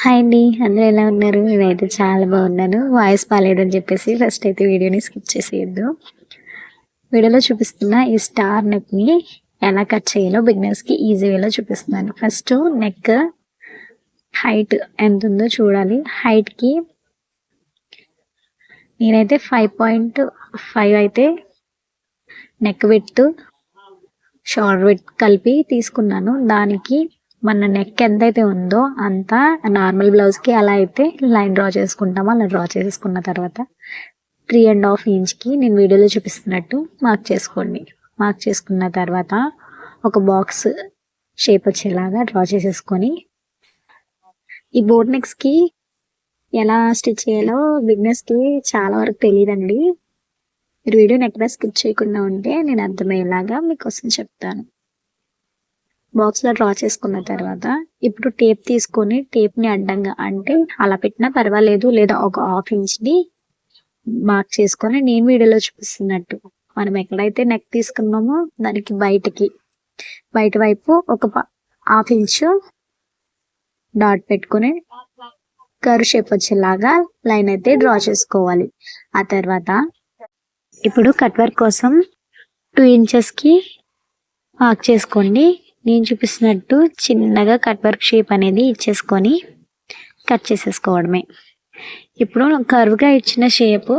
Hi అండి. అందరూ ఎలా ఉన్నారు? నేనైతే చాలా బాగున్నాను. వాయిస్ అని చెప్పేసి ఫస్ట్ అయితే వీడియోని స్కిప్ చేసేయద్దు. వీడియోలో చూపిస్తున్న ఈ స్టార్ నెక్ని ఎలా కట్ చేయాలో బిగినర్స్కి ఈజీ వేలో చూపిస్తున్నాను. ఫస్ట్ నెక్ హైట్ ఎంత ఉందో చూడాలి. హైట్కి నేనైతే ఫైవ్ పాయింట్ ఫైవ్ అయితే నెక్ విత్ షార్ట్ విత్ కలిపి తీసుకున్నాను. దానికి మన నెక్ ఎంతైతే ఉందో అంతా నార్మల్ బ్లౌజ్కి అలా అయితే లైన్ డ్రా చేసుకుంటామో. అలా డ్రా చేసుకున్న తర్వాత త్రీ అండ్ హాఫ్ ఇంచ్కి నేను వీడియోలో చూపిస్తున్నట్టు మార్క్ చేసుకోండి. మార్క్ చేసుకున్న తర్వాత ఒక బాక్స్ షేప్ వచ్చేలాగా డ్రా చేసేసుకొని ఈ బోర్డ్ నెక్స్కి ఎలా స్టిచ్ చేయాలో బిగ్నెస్కి చాలా వరకు తెలియదండి. మీరు వీడియోని ఎక్కడ స్కిప్ చేయకుండా ఉంటే నేను అర్థమయ్యేలాగా మీకోసం చెప్తాను. బాక్స్లో డ్రా చేసుకున్న తర్వాత ఇప్పుడు టేప్ తీసుకొని టేప్ని అడ్డంగా అంటే అలా పెట్టినా పర్వాలేదు లేదా ఒక హాఫ్ ఇంచ్ని మార్క్ చేసుకొని నేను వీడియోలో చూపిస్తున్నట్టు. మనం ఎక్కడైతే నెక్ తీసుకున్నామో దానికి బయటికి. బయట వైపు ఒక హాఫ్ ఇంచు డాట్ పెట్టుకొని కరు షేప్ వచ్చేలాగా లైన్ అయితే డ్రా చేసుకోవాలి. ఆ తర్వాత ఇప్పుడు కట్ వర్క్ కోసం టూ ఇంచెస్కి మార్క్ చేసుకోండి. నేను చూపిస్తున్నట్టు చిన్నగా కట్ వర్క్ షేప్ అనేది ఇచ్చేసుకొని కట్ చేసేసుకోవడమే. ఇప్పుడు కర్వ్గా ఇచ్చిన షేపు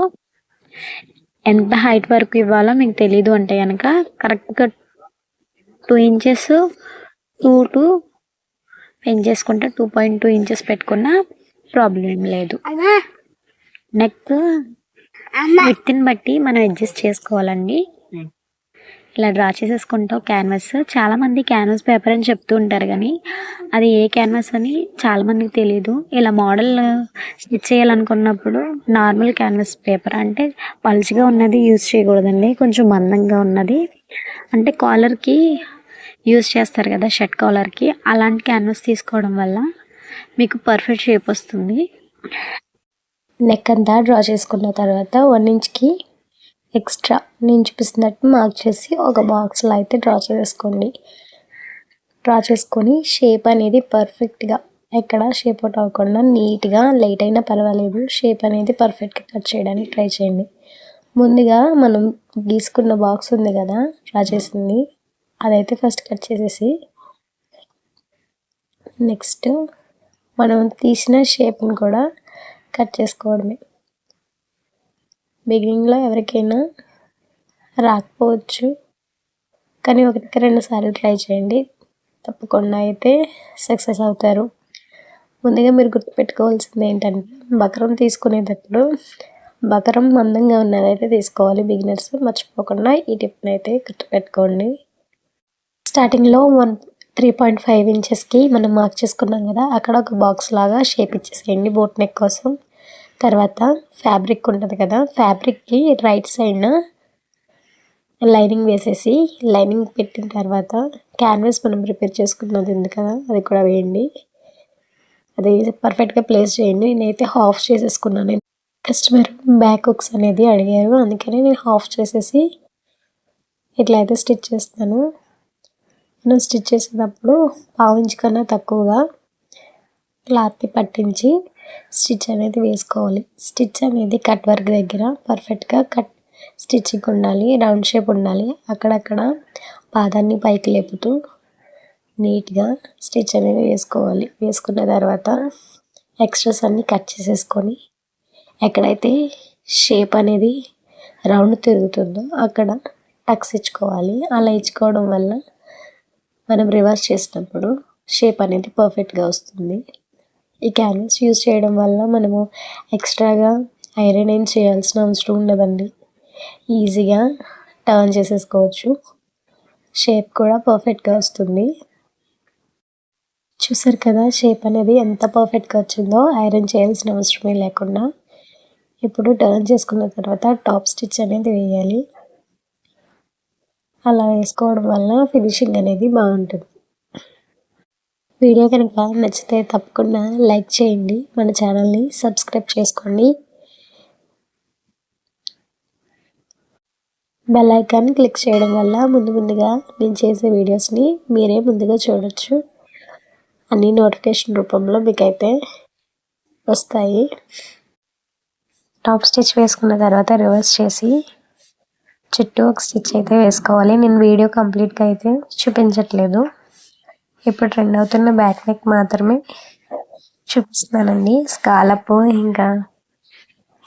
ఎంత హైట్ వరకు ఇవ్వాలో మీకు తెలీదు అంటే కనుక కరెక్ట్గా టూ ఇంచెస్ టూ టూ పెంచేసుకుంటే టూ పాయింట్ టూ ఇంచెస్ పెట్టుకున్న ప్రాబ్లం లేదు. నెక్ విత్ని బట్టి మనం అడ్జస్ట్ చేసుకోవాలండి. ఇలా డ్రా చేసేసుకుంటాం క్యాన్వాస్ చాలామంది క్యాన్వాస్ పేపర్ అని చెప్తూ ఉంటారు కానీ అది ఏ క్యాన్వాస్ అని చాలా మందికి తెలియదు ఇలా మోడల్ స్టిచ్ చేయాలనుకున్నప్పుడు నార్మల్ క్యాన్వాస్ పేపర్ అంటే పలుచగా ఉన్నది యూజ్ చేయకూడదండి కొంచెం మందంగా ఉన్నది. అంటే కాలర్కి యూజ్ చేస్తారు కదా షర్ట్ కాలర్కి అలాంటి క్యాన్వాస్ తీసుకోవడం వల్ల మీకు పర్ఫెక్ట్ షేప్ వస్తుంది. నెక్ అంతా డ్రా చేసుకున్న తర్వాత వన్ ఇంచ్కి ఎక్స్ట్రా. నేను చూపిస్తున్నట్టు మార్క్ చేసి ఒక బాక్స్లో అయితే డ్రా చేసుకోండి. డ్రా చేసుకొని షేప్ అనేది పర్ఫెక్ట్గా ఎక్కడ షేప్ అవుట్ అవ్వకుండా నీట్గా లైట్ అయినా పర్వాలేదు. షేప్ అనేది పర్ఫెక్ట్గా కట్ చేయడానికి ట్రై చేయండి. ముందుగా మనం గీసుకున్న బాక్స్ ఉంది కదా డ్రా చేసింది. అదైతే ఫస్ట్ కట్ చేసేసి నెక్స్ట్ మనం తీసిన షేప్ని కూడా కట్ చేసుకోవడమే. బిగినింగ్లో ఎవరికైనా రాకపోవచ్చు. కానీ ఒకటికి రెండు సార్లు ట్రై చేయండి. తప్పకుండా అయితే సక్సెస్ అవుతారు. ముందుగా మీరు గుర్తుపెట్టుకోవాల్సింది ఏంటంటే బకరం తీసుకునేటప్పుడు బకరం మందంగా ఉన్నదైతే తీసుకోవాలి. బిగినర్స్ మర్చిపోకుండా ఈ టిప్ని అయితే గుర్తుపెట్టుకోండి. స్టార్టింగ్లో వన్ త్రీ పాయింట్ ఫైవ్ ఇంచెస్కి మనం మార్క్ చేసుకున్నాం కదా అక్కడ ఒక బాక్స్ లాగా షేప్ ఇచ్చేసేయండి బోట్ నెక్ కోసం. తర్వాత ఫ్యాబ్రిక్ ఉంటుంది కదా ఫ్యాబ్రిక్కి రైట్ సైడ్న లైనింగ్ వేసేసి లైనింగ్ పెట్టిన తర్వాత క్యాన్వాస్ మనం ప్రిపేర్ చేసుకున్నది ఉంది కదా అది కూడా వేయండి. అది పర్ఫెక్ట్గా ప్లేస్ చేయండి. నేనైతే హాఫ్ చేసేసుకున్నాను. కస్టమర్ బ్యాక్ హుక్స్ అనేది అడిగారు. అందుకని నేను హాఫ్ చేసేసి ఇట్లా అయితే స్టిచ్ చేస్తాను నేను స్టిచ్ చేసేటప్పుడు పావు ఇంచ్ కన్నా తక్కువగా క్లాత్ని పట్టించి స్టిచ్ అనేది వేసుకోవాలి. స్టిచ్ అనేది కట్ వర్క్ దగ్గర పర్ఫెక్ట్గా కట్ స్టిచ్చింగ్ ఉండాలి రౌండ్ షేప్ ఉండాలి. అక్కడక్కడ పాదాన్ని పైకి లేపుతూ నీట్గా స్టిచ్ అనేది వేసుకోవాలి. వేసుకున్న తర్వాత ఎక్స్ట్రాస్ అన్నీ కట్ చేసేసుకొని ఎక్కడైతే షేప్ అనేది రౌండ్ తిరుగుతుందో అక్కడ టక్స్ ఇచ్చుకోవాలి. అలా ఇచ్చుకోవడం వల్ల మనం రివర్స్ చేసినప్పుడు షేప్ అనేది పర్ఫెక్ట్గా వస్తుంది. ఈ క్యాన్వాస్ యూజ్ చేయడం వల్ల మనము ఎక్స్ట్రాగా ఐరన్ ఏం చేయాల్సిన అవసరం ఉండదండి. ఈజీగా టర్న్ చేసేసుకోవచ్చు. షేప్ కూడా పర్ఫెక్ట్గా వస్తుంది. చూసారు కదా షేప్ అనేది ఎంత పర్ఫెక్ట్గా వచ్చిందో ఐరన్ చేయాల్సిన అవసరమే లేకుండా. ఇప్పుడు టర్న్ చేసుకున్న తర్వాత టాప్ స్టిచ్ అనేది వేయాలి. అలా వేసుకోవడం వల్ల ఫినిషింగ్ అనేది బాగుంటుంది. వీడియో కనుక నచ్చితే తప్పకుండా లైక్ చేయండి. మన ఛానల్ని సబ్స్క్రైబ్ చేసుకోండి. బెల్ ఐకాన్ క్లిక్ చేయడం వల్ల ముందు ముందుగా నేను చేసే వీడియోస్ని మీరే ముందుగా చూడొచ్చు. అన్ని నోటిఫికేషన్ రూపంలో మీకైతే వస్తాయి. టాప్ స్టిచ్ వేసుకున్న తర్వాత రివర్స్ చేసి చుట్టూ ఒక స్టిచ్ అయితే వేసుకోవాలి. నేను వీడియో కంప్లీట్గా అయితే చూపించట్లేదు. ఇప్పుడు ట్రెండ్ అవుతున్న బ్యాక్ నెక్ మాత్రమే చూపిస్తున్నానండి. స్కాలప్ ఇంకా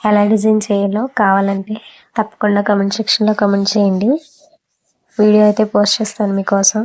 ఎలా డిజైన్ చేయాలో కావాలంటే తప్పకుండా కమెంట్ సెక్షన్లో కమెంట్ చేయండి. వీడియో అయితే పోస్ట్ చేస్తాను మీకోసం.